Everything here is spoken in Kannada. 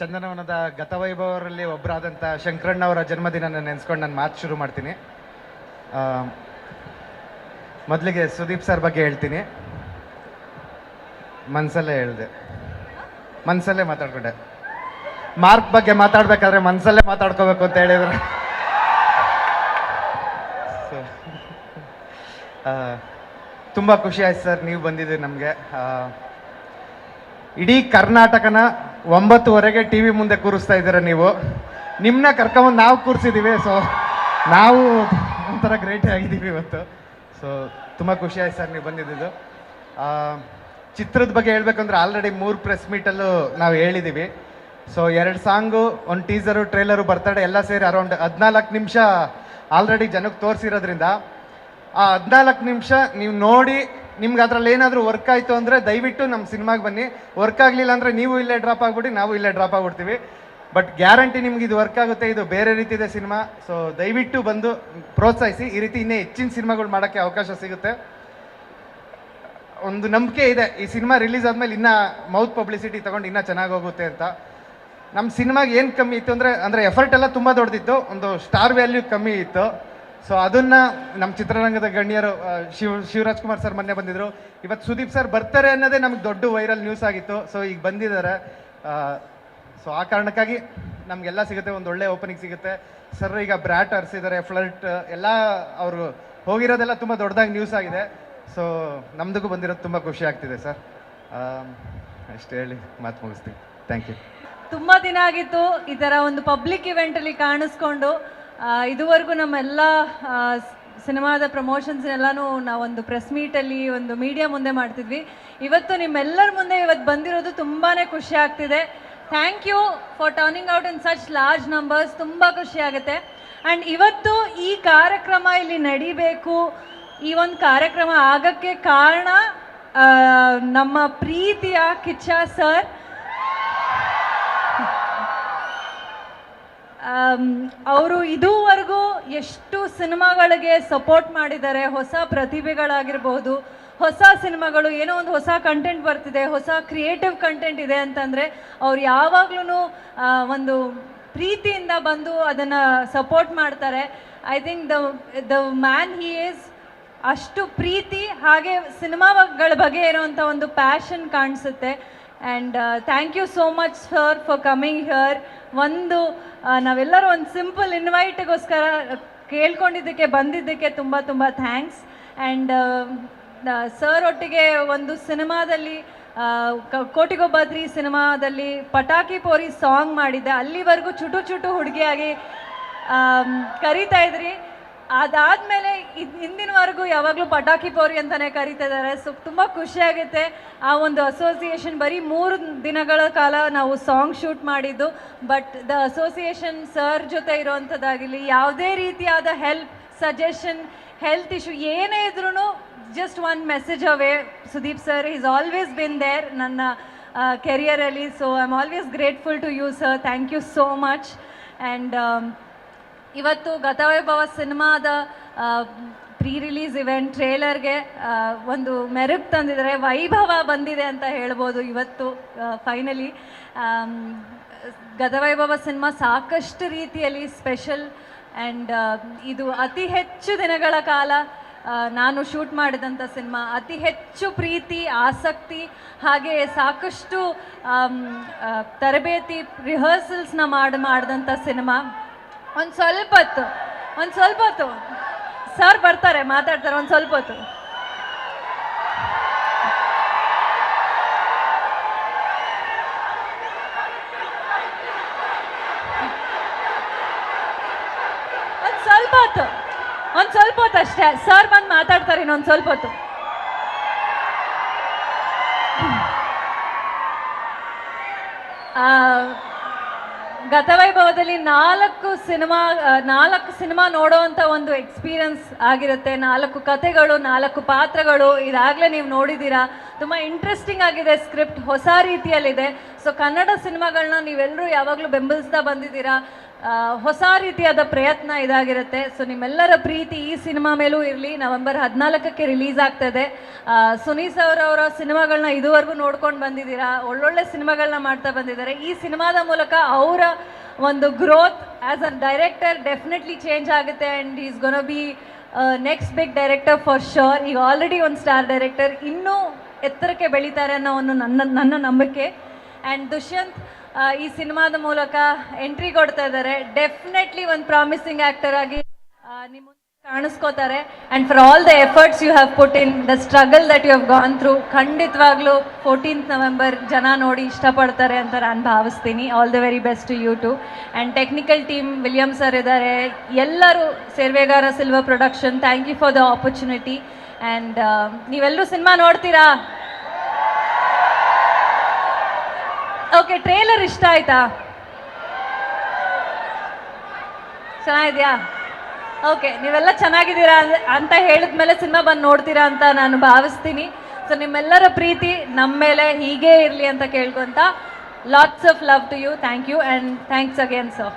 ಚಂದನವನದ ಗತವೈಭವರಲ್ಲಿ ಒಬ್ಬರಾದಂಥ ಶಂಕರಣ್ಣ ಅವರ ಜನ್ಮದಿನ ನೆನೆಸ್ಕೊಂಡು ನಾನು ಮಾತು ಶುರು ಮಾಡ್ತೀನಿ. ಮೊದಲಿಗೆ ಸುದೀಪ್ ಸರ್ ಬಗ್ಗೆ ಹೇಳ್ತೀನಿ. ಮನಸಲ್ಲೇ ಹೇಳಿದೆ. ಮನಸಲ್ಲೇ ಮಾತಾಡ್ಕೊಂಡೆ. ಮಾರ್ಕ್ ಬಗ್ಗೆ ಮಾತಾಡ್ಬೇಕಾದ್ರೆ ಮನಸಲ್ಲೇ ಮಾತಾಡ್ಕೋಬೇಕು ಅಂತ ಹೇಳಿದ್ರೆ. ತುಂಬ ಖುಷಿ ಆಯ್ತು ಸರ್, ನೀವು ಬಂದಿದ್ದೀರಿ ನಮಗೆ. ಇಡೀ ಕರ್ನಾಟಕನ ಒಂಬತ್ತುವರೆಗೆ ಟಿ ವಿ ಮುಂದೆ ಕೂರಿಸ್ತಾ ಇದ್ದೀರ ನೀವು? ನಿಮ್ಮನ್ನ ಕರ್ಕೊಂಬಂದು ನಾವು ಕೂರಿಸಿದ್ದೀವಿ ಸೊ ನಾವು ಒಂಥರ ಗ್ರೇಟ್ ಆಗಿದ್ದೀವಿ ಇವತ್ತು. ಸೊ ತುಂಬ ಖುಷಿ ಆಯ್ತು ಸರ್ ನೀವು ಬಂದಿದ್ದು ಚಿತ್ರದ ಬಗ್ಗೆ ಹೇಳ್ಬೇಕಂದ್ರೆ ಆಲ್ರೆಡಿ ಮೂರು ಪ್ರೆಸ್ ಮೀಟಲ್ಲೂ ನಾವು ಹೇಳಿದ್ದೀವಿ ಸೊ ಎರಡು ಸಾಂಗು, ಒಂದು ಟೀಸರು ಟ್ರೇಲರು ಬರ್ತಡೆ ಎಲ್ಲ ಸೇರಿ ಅರೌಂಡ್ ಹದಿನಾಲ್ಕು ನಿಮಿಷ ಆಲ್ರೆಡಿ ಜನಕ್ಕೆ ತೋರಿಸಿರೋದ್ರಿಂದ ಆ ಹದಿನಾಲ್ಕು ನಿಮಿಷ ನೀವು ನೋಡಿ ನಿಮ್ಗೆ ಅದ್ರಲ್ಲಿ ಏನಾದರೂ ವರ್ಕ್ ಆಯಿತು ಅಂದರೆ ದಯವಿಟ್ಟು ನಮ್ಮ ಸಿನಿಮಾಗೆ ಬನ್ನಿ. ವರ್ಕ್ ಆಗಲಿಲ್ಲ ಅಂದರೆ ನೀವು ಇಲ್ಲೇ ಡ್ರಾಪ್ ಆಗ್ಬಿಟ್ಟು ನಾವು ಇಲ್ಲೇ ಡ್ರಾಪ್ ಆಗ್ಬಿಡ್ತೀವಿ. ಬಟ್ ಗ್ಯಾರಂಟಿ ನಿಮ್ಗೆ ಇದು ವರ್ಕ್ ಆಗುತ್ತೆ, ಇದು ಬೇರೆ ರೀತಿ ಇದೆ ಸಿನಿಮಾ. ಸೊ ದಯವಿಟ್ಟು ಬಂದು ಪ್ರೋತ್ಸಾಹಿಸಿ. ಈ ರೀತಿ ಇನ್ನೇ ಹೆಚ್ಚಿನ ಸಿನಿಮಾಗಳು ಮಾಡೋಕ್ಕೆ ಅವಕಾಶ ಸಿಗುತ್ತೆ. ಒಂದು ನಂಬಿಕೆ ಇದೆ. ಈ ಸಿನಿಮಾ ರಿಲೀಸ್ ಆದಮೇಲೆ ಇನ್ನೂ ಮೌತ್ ಪಬ್ಲಿಸಿಟಿ ತೊಗೊಂಡು ಇನ್ನೂ ಚೆನ್ನಾಗಿ ಹೋಗುತ್ತೆ ಅಂತ. ನಮ್ಮ ಸಿನಿಮಾಗೆ ಏನು ಕಮ್ಮಿ ಇತ್ತು ಅಂದರೆ ಅಂದರೆ ಎಫರ್ಟ್ ಎಲ್ಲ ತುಂಬ ದೊಡ್ಡದಿತ್ತು ಒಂದು ಸ್ಟಾರ್ ವ್ಯಾಲ್ಯೂ ಕಮ್ಮಿ ಇತ್ತು. ಸೊ ಅದನ್ನ ನಮ್ಮ ಚಿತ್ರರಂಗದ ಗಣ್ಯರು ಶಿವ ಶಿವ್, ಶಿವರಾಜ್ ಕುಮಾರ್ ಸರ್ ಮೊನ್ನೆ ಬಂದಿದ್ರು. ಇವತ್ತು ಸುದೀಪ್ ಸರ್ ಬರ್ತಾರೆ ಅನ್ನೋದೇ ನಮ್ಗೆ ದೊಡ್ಡ ವೈರಲ್ ನ್ಯೂಸ್ ಆಗಿತ್ತು. ಸೊ ಈಗ ಬಂದಿದ್ದಾರೆ. ಸೊ ಆ ಕಾರಣಕ್ಕಾಗಿ ನಮಗೆಲ್ಲ ಸಿಗುತ್ತೆ, ಒಂದು ಒಳ್ಳೆ ಓಪನಿಂಗ್ ಸಿಗುತ್ತೆ. ಸರ್ ಈಗ ಬ್ರ್ಯಾಟ್ ಅರ್ಸಿದ್ದಾರೆ ಫ್ಲರ್ಟ್ ಎಲ್ಲ ಅವರು ಹೋಗಿರೋದೆಲ್ಲ ತುಂಬ ದೊಡ್ಡದಾಗಿ ನ್ಯೂಸ್ ಆಗಿದೆ. ಸೊ ನಮ್ದಕ್ಕೂ ಬಂದಿರೋದು ತುಂಬ ಖುಷಿ ಆಗ್ತಿದೆ ಸರ್ ಅಷ್ಟೇ ಹೇಳಿ, ಮಾತು ಮುಗಿಸ್ತೀನಿ. ಥ್ಯಾಂಕ್ ಯು ತುಂಬ ದಿನ ಆಗಿತ್ತು, ಈ ಥರ ಒಂದು ಪಬ್ಲಿಕ್ ಇವೆಂಟಲ್ಲಿ ಕಾಣಿಸ್ಕೊಂಡು. ಇದುವರೆಗೂ ನಮ್ಮೆಲ್ಲ ಸಿನಿಮಾದ ಪ್ರಮೋಷನ್ಸ್ ಪ್ರಮೋಷನ್ಸ್ನೆಲ್ಲನೂ ನಾವೊಂದು ಪ್ರೆಸ್ ಮೀಟಲ್ಲಿ ಒಂದು ಮೀಡಿಯಾ ಮುಂದೆ ಮಾಡ್ತಿದ್ವಿ. ಇವತ್ತು ನಿಮ್ಮೆಲ್ಲರ ಮುಂದೆ ಇವತ್ತು ಬಂದಿರೋದು ತುಂಬಾ ಖುಷಿ ಆಗ್ತಿದೆ. Thank you for turning out in such large numbers ತುಂಬ ಖುಷಿ ಆಗುತ್ತೆ. ಆ್ಯಂಡ್ ಇವತ್ತು ಈ ಕಾರ್ಯಕ್ರಮ ಇಲ್ಲಿ ನಡಿಬೇಕು. ಈ ಒಂದು ಕಾರ್ಯಕ್ರಮ ಆಗಕ್ಕೆ ಕಾರಣ ನಮ್ಮ ಪ್ರೀತಿಯ ಕಿಚ್ಚ ಸರ್. ಅವರು ಇದುವರೆಗೂ ಎಷ್ಟು ಸಿನಿಮಾಗಳಿಗೆ ಸಪೋರ್ಟ್ ಮಾಡಿದ್ದಾರೆ, ಹೊಸ ಪ್ರತಿಭೆಗಳಾಗಿರ್ಬೋದು, ಹೊಸ ಸಿನಿಮಾಗಳು, ಏನೋ ಒಂದು ಹೊಸ ಕಂಟೆಂಟ್ ಬರ್ತಿದೆ, ಹೊಸ ಕ್ರಿಯೇಟಿವ್ ಕಂಟೆಂಟ್ ಇದೆ ಅಂತಂದರೆ ಅವ್ರು ಯಾವಾಗ್ಲೂ ಒಂದು ಪ್ರೀತಿಯಿಂದ ಬಂದು ಅದನ್ನು ಸಪೋರ್ಟ್ ಮಾಡ್ತಾರೆ. I think the the man he is ಅಷ್ಟು ಪ್ರೀತಿ, ಹಾಗೆ ಸಿನಿಮಾಗಳ ಬಗ್ಗೆ ಇರೋವಂಥ ಒಂದು ಪ್ಯಾಷನ್ ಕಾಣಿಸುತ್ತೆ. And thank you so much sir for coming here ಒಂದು ನಾವೆಲ್ಲರೂ ಒಂದು ಸಿಂಪಲ್ ಇನ್ವೈಟ್ಗೋಸ್ಕರ ಕೇಳ್ಕೊಂಡಿದ್ದಕ್ಕೆ, ಬಂದಿದ್ದಕ್ಕೆ ತುಂಬ ತುಂಬ ಥ್ಯಾಂಕ್ಸ್ ಆ್ಯಂಡ್ ಸರ್ ಒಟ್ಟಿಗೆ ಒಂದು ಸಿನಿಮಾದಲ್ಲಿ ಕೋಟಿಗೊಬ್ಬದ್ರಿ ಸಿನಿಮಾದಲ್ಲಿ ಪಟಾಕಿ ಪೋರಿ ಸಾಂಗ್ ಮಾಡಿದ್ದೆ. ಅಲ್ಲಿವರೆಗೂ ಚುಟು ಚುಟು ಹುಡುಗಿಯಾಗಿ ಕರೀತಾ ಇದ್ರಿ. ಅದಾದ್ಮೇಲೆ ಹಿಂದಿನವರೆಗೂ ಯಾವಾಗಲೂ ಪಟಾಕಿ ಪೌರಿ ಅಂತಾನೆ ಕರೀತಾ ಇದ್ದಾರೆ ಸೊ ತುಂಬ ಖುಷಿಯಾಗುತ್ತೆ ಆ ಒಂದು ಅಸೋಸಿಯೇಷನ್ ಬರೀ ಮೂರು ದಿನಗಳ ಕಾಲ ನಾವು ಸಾಂಗ್ ಶೂಟ್ ಮಾಡಿದ್ದು. ಬಟ್ ದ ಅಸೋಸಿಯೇಷನ್ ಸರ್ ಜೊತೆ ಇರೋವಂಥದ್ದಾಗಿರಲಿ ಯಾವುದೇ ರೀತಿಯಾದ ಹೆಲ್ಪ್ ಸಜೆಷನ್ ಹೆಲ್ತ್ ಇಶ್ಯೂ ಏನೇ ಇದ್ರೂ just one message away Sudeep sir is always been there ನನ್ನ ಕೆರಿಯರಲ್ಲಿ so I am always grateful to you sir thank you so much and ಇವತ್ತು ಗತವೈಭವ ಸಿನಿಮಾದ ಪ್ರೀ ರಿಲೀಸ್ ಇವೆಂಟ್ ಟ್ರೇಲರ್ಗೆ ಒಂದು ಮೆರುಗು ತಂದಿದ್ದಾರೆ ವೈಭವ ಬಂದಿದೆ ಅಂತ ಹೇಳ್ಬೋದು ಇವತ್ತು ಫೈನಲಿ ಗತವೈಭವ ಸಿನಿಮಾ ಸಾಕಷ್ಟು ರೀತಿಯಲ್ಲಿ ಸ್ಪೆಷಲ್ ಆ್ಯಂಡ್ ಇದು ಅತಿ ಹೆಚ್ಚು ದಿನಗಳ ಕಾಲ ನಾನು ಶೂಟ್ ಮಾಡಿದಂಥ ಸಿನಿಮಾ. ಅತಿ ಹೆಚ್ಚು ಪ್ರೀತಿ, ಆಸಕ್ತಿ, ಹಾಗೆ ಸಾಕಷ್ಟು ತರಬೇತಿ ರಿಹರ್ಸಲ್ಸ್ನ ಮಾಡಿ ಮಾಡಿದಂಥ ಸಿನಿಮಾ. ಒಂದು ಸ್ವಲ್ಪ ಹೊತ್ತು ಒಂದು ಸ್ವಲ್ಪ ಹೊತ್ತು. ಸರ್ ಬರ್ತಾರೆ ಮಾತಾಡ್ತಾರೆ ಒಂದು ಸ್ವಲ್ಪ ಹೊತ್ತು. ಒಂದು ಸ್ವಲ್ಪ ಹೊತ್ತು ಒಂದು ಸ್ವಲ್ಪ ಹೊತ್ತು ಅಷ್ಟೇ. ಸರ್ ಬಂದು ಮಾತಾಡ್ತಾರೆ ಇನ್ನೊಂದು ಸ್ವಲ್ಪ ಹೊತ್ತು. ಆ, ಗತವೈಭವದಲ್ಲಿ ನಾಲ್ಕು ಸಿನಿಮಾ ನಾಲ್ಕು ಸಿನಿಮಾ ನೋಡೋವಂಥ ಒಂದು ಎಕ್ಸ್ಪೀರಿಯನ್ಸ್ ಆಗಿರುತ್ತೆ. ನಾಲ್ಕು ಕಥೆಗಳು, ನಾಲ್ಕು ಪಾತ್ರಗಳು ಇದಾಗಲೇ ನೀವು ನೋಡಿದ್ದೀರಾ. ತುಂಬ ಇಂಟ್ರೆಸ್ಟಿಂಗ್ ಆಗಿದೆ ಸ್ಕ್ರಿಪ್ಟ್, ಹೊಸ ರೀತಿಯಲ್ಲಿದೆ. ಸೊ ಕನ್ನಡ ಸಿನಿಮಾಗಳನ್ನ ನೀವೆಲ್ಲರೂ ಯಾವಾಗಲೂ ಬೆಂಬಲಿಸ್ತಾ ಬಂದಿದ್ದೀರಾ. ಹೊಸ ರೀತಿಯಾದ ಪ್ರಯತ್ನ ಇದಾಗಿರುತ್ತೆ. ಸೊ ನಿಮ್ಮೆಲ್ಲರ ಪ್ರೀತಿ ಈ ಸಿನಿಮಾ ಮೇಲೂ ಇರಲಿ. ನವೆಂಬರ್ ಹದಿನಾಲ್ಕಕ್ಕೆ ರಿಲೀಸ್ ಆಗ್ತದೆ. ಸುನಿ ಸುನೀಸ್ ಅವರ ಸಿನಿಮಾಗಳನ್ನ ಇದುವರೆಗೂ ನೋಡ್ಕೊಂಡು ಬಂದಿದ್ದೀರಾ? ಒಳ್ಳೊಳ್ಳೆ ಸಿನಿಮಾಗಳನ್ನ ಮಾಡ್ತಾ ಬಂದಿದ್ದಾರೆ. ಈ ಸಿನಿಮಾದ ಮೂಲಕ ಅವರ ಒಂದು growth as a director definitely change ಆಗುತ್ತೆ. And is gonna be next big director for sure ಈಗ ಆಲ್ರೆಡಿ ಒಂದು ಸ್ಟಾರ್ ಡೈರೆಕ್ಟರ್ ಇನ್ನೂ ಎತ್ತರಕ್ಕೆ ಬೆಳೀತಾರೆ ಅನ್ನೋ ಒಂದು ನನ್ನ ನನ್ನ ನಂಬಿಕೆ. ಆ್ಯಂಡ್ ದುಷ್ಯಂತ್ ಈ ಸಿನಿಮಾದ ಮೂಲಕ ಎಂಟ್ರಿ ಕೊಡ್ತಾ ಇದ್ದಾರೆ. ಡೆಫಿನೆಟ್ಲಿ ಒಂದು ಪ್ರಾಮಿಸಿಂಗ್ ಆಕ್ಟರ್ ಆಗಿ ನಿಮ್ಮ ಕಾಣಿಸ್ಕೋತಾರೆ. And for all the efforts you have put in the struggle that you have gone through ಖಂಡಿತವಾಗ್ಲೂ ಫೋರ್ಟೀನ್ತ್ ನವೆಂಬರ್ ಜನ ನೋಡಿ ಇಷ್ಟಪಡ್ತಾರೆ ಅಂತ ನಾನು ಭಾವಿಸ್ತೀನಿ. All the very best you too and technical team William sir ಇದ್ದಾರೆ. ಎಲ್ಲರೂ ಸೇರ್ವೆಗಾರ silver production thank you for the opportunity and ನೀವೆಲ್ಲರೂ ಸಿನಿಮಾ ನೋಡ್ತೀರಾ? ಓಕೆ ಟ್ರೇಲರ್ ಇಷ್ಟ ಆಯ್ತಾ? ಚೆನ್ನಾಗಿದೆಯಾ? ಓಕೆ ನೀವೆಲ್ಲ ಚೆನ್ನಾಗಿದ್ದೀರಾ ಅಂತ ಅಂತ ಹೇಳಿದ್ಮೇಲೆ ಸಿನಿಮಾ ಬಂದು ನೋಡ್ತೀರಾ ಅಂತ ನಾನು ಭಾವಿಸ್ತೀನಿ. ಸೊ ನಿಮ್ಮೆಲ್ಲರ ಪ್ರೀತಿ ನಮ್ಮ ಮೇಲೆ ಹೀಗೇ ಇರಲಿ ಅಂತ ಕೇಳ್ಕೊಂತ lots of love to you thank you and thanks again sir